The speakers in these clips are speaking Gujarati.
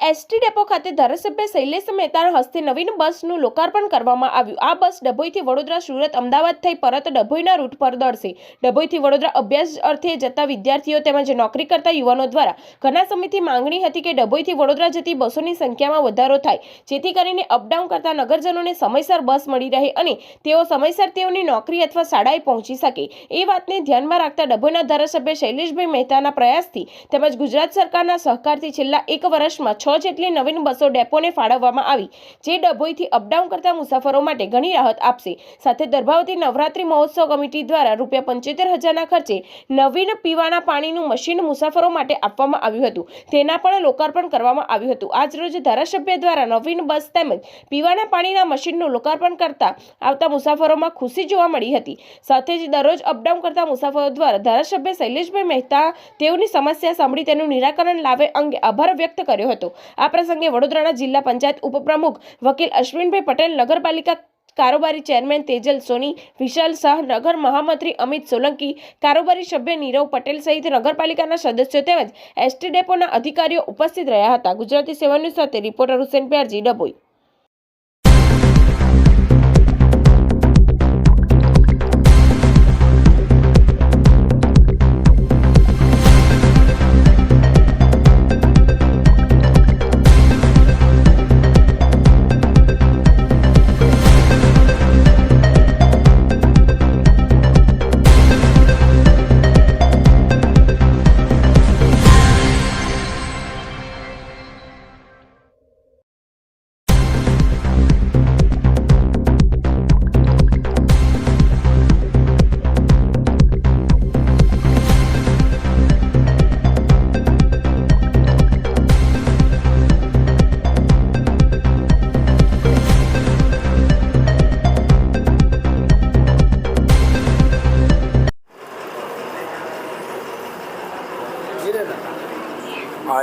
એસટી ડેપો ખાતે ધારાસભ્ય શૈલેષ મહેતાના હસ્તે નવીન બસનું લોકાર્પણ કરવામાં આવ્યું. આ બસ ડભોઈથી વડોદરા, સુરત, અમદાવાદ થઈ પરત ડભોઈના રૂટ પર દોડશે. ડભોઈથી વડોદરા અભ્યાસ અર્થે જતા વિદ્યાર્થીઓ તેમજ નોકરી કરતા યુવાનો દ્વારા ઘણા સમયથી માંગણી હતી કે ડભોઈથી વડોદરા જતી બસોની સંખ્યામાં વધારો થાય. જેથી કરીને અપડાઉન કરતા નગરજનોને સમયસર બસ મળી રહે અને તેઓ સમયસર તેઓની નોકરી અથવા શાળાએ પહોંચી શકે. એ વાતને ધ્યાનમાં રાખતા ડભોઈના ધારાસભ્ય શૈલેષભાઈ મહેતાના પ્રયાસથી તેમજ ગુજરાત સરકારના સહકારથી છેલ્લા એક વર્ષમાં છ જેટલી નવીન બસો ડેપોને ફાળવવામાં આવી, જે ડભોઈથી અપડાઉન કરતા મુસાફરો માટે ઘણી રાહત આપશે. સાથે દર્ભાવતી નવરાત્રી મહોત્સવ કમિટી દ્વારા રૂપિયા પંચોતેર હજારના ખર્ચે નવીન પીવાના પાણીનું મશીન મુસાફરો માટે આપવામાં આવ્યું હતું. તેના પણ લોકાર્પણ કરવામાં આવ્યું હતું. આજરોજ ધારાસભ્ય દ્વારા નવીન બસ તેમજ પીવાના પાણીના મશીનનું લોકાર્પણ કરતા આવતા મુસાફરોમાં ખુશી જોવા મળી હતી. સાથે જ દરરોજ અપડાઉન કરતા મુસાફરો દ્વારા ધારાસભ્ય શૈલેષભાઈ મહેતા તેઓની સમસ્યા સાંભળી તેનું નિરાકરણ લાવે અંગે આભાર વ્યક્ત કર્યો હતો. આ પ્રસંગે વડોદરાના જિલ્લા પંચાયત ઉપપ્રમુખ વકીલ અશ્વિનભાઈ પટેલ, નગરપાલિકા કારોબારી ચેરમેન તેજલ સોની, વિશાલ શાહ, નગર મહામંત્રી અમિત સોલંકી, કારોબારી સભ્ય નીરવ પટેલ સહિત નગરપાલિકાના સદસ્યો તેમજ એસટી ડેપોના અધિકારીઓ ઉપસ્થિત રહ્યા હતા. ગુજરાતી સેવા ન્યૂઝ સાથે રિપોર્ટર હુસેન પ્યારજી ડભોઈ.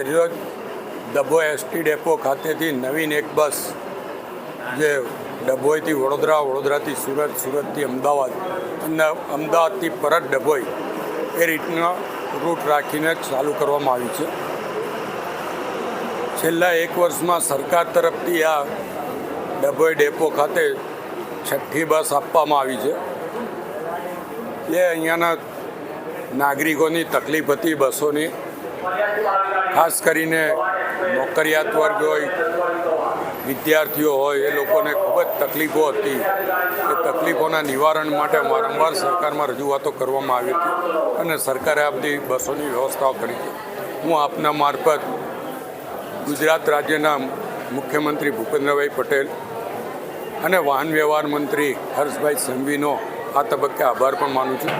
આજરોજ ડભો એસટી ડેપો ખાતેથી નવીન એક બસ જે ડભોઈથી વડોદરા, વડોદરાથી સુરત, સુરતથી અમદાવાદ અને અમદાવાદથી પરત ડભોઈ એ રીતના રૂટ રાખીને ચાલુ કરવામાં આવી છે. છેલ્લા એક વર્ષમાં સરકાર તરફથી આ ડભોઈ ડેપો ખાતે છઠ્ઠી બસ આપવામાં આવી છે. એ અહીંયાના નાગરિકોની તકલીફ હતી બસોની. ખાસ કરીને નોકરિયાત વર્ગ હોય, વિદ્યાર્થીઓ હોય, એ લોકોને ખૂબ જ તકલીફો હતી. એ તકલીફોના નિવારણ માટે વારંવાર સરકારમાં રજૂઆતો કરવામાં આવી હતી અને સરકારે આ બધી બસોની વ્યવસ્થાઓ કરી છે હું આપના મારફત ગુજરાત રાજ્યના મુખ્યમંત્રી ભૂપેન્દ્રભાઈ પટેલ અને વાહન વ્યવહાર મંત્રી હર્ષભાઈ સંઘવીનો આ તબક્કે આભાર પણ માનું છું.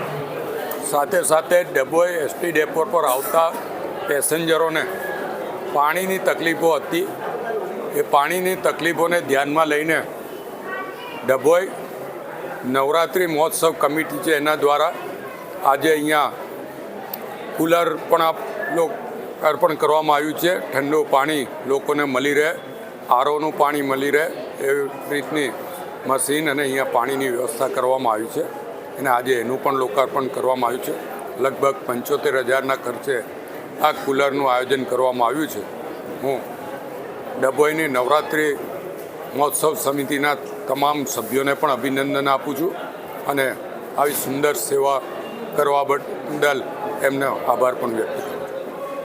સાથે સાથે ડભોઈ એસટી ડેપો પર આવતા પેસેન્જરોને પાણીની તકલીફો હતી. એ પાણીની તકલીફોને ધ્યાનમાં લઈને ડભોઈ નવરાત્રિ મહોત્સવ કમિટી છે એના દ્વારા આજે અહીંયા કુલર પણ આપ અર્પણ કરવામાં આવ્યું છે. ઠંડુ પાણી લોકોને મળી રહે, આરોનું પાણી મળી રહે એવી રીતની મશીન અને અહીંયા પાણીની વ્યવસ્થા કરવામાં આવી છે. અને આજે એનું પણ લોકાર્પણ કરવામાં આવ્યું છે. લગભગ પંચોતેર હજારના ખર્ચે આ કુલરનું આયોજન કરવામાં આવ્યું છે. હું ડભોઈની નવરાત્રિ મહોત્સવ સમિતિના તમામ સભ્યોને પણ અભિનંદન આપું છું અને આવી સુંદર સેવા કરવા બદલ એમનો આભાર પણ વ્યક્ત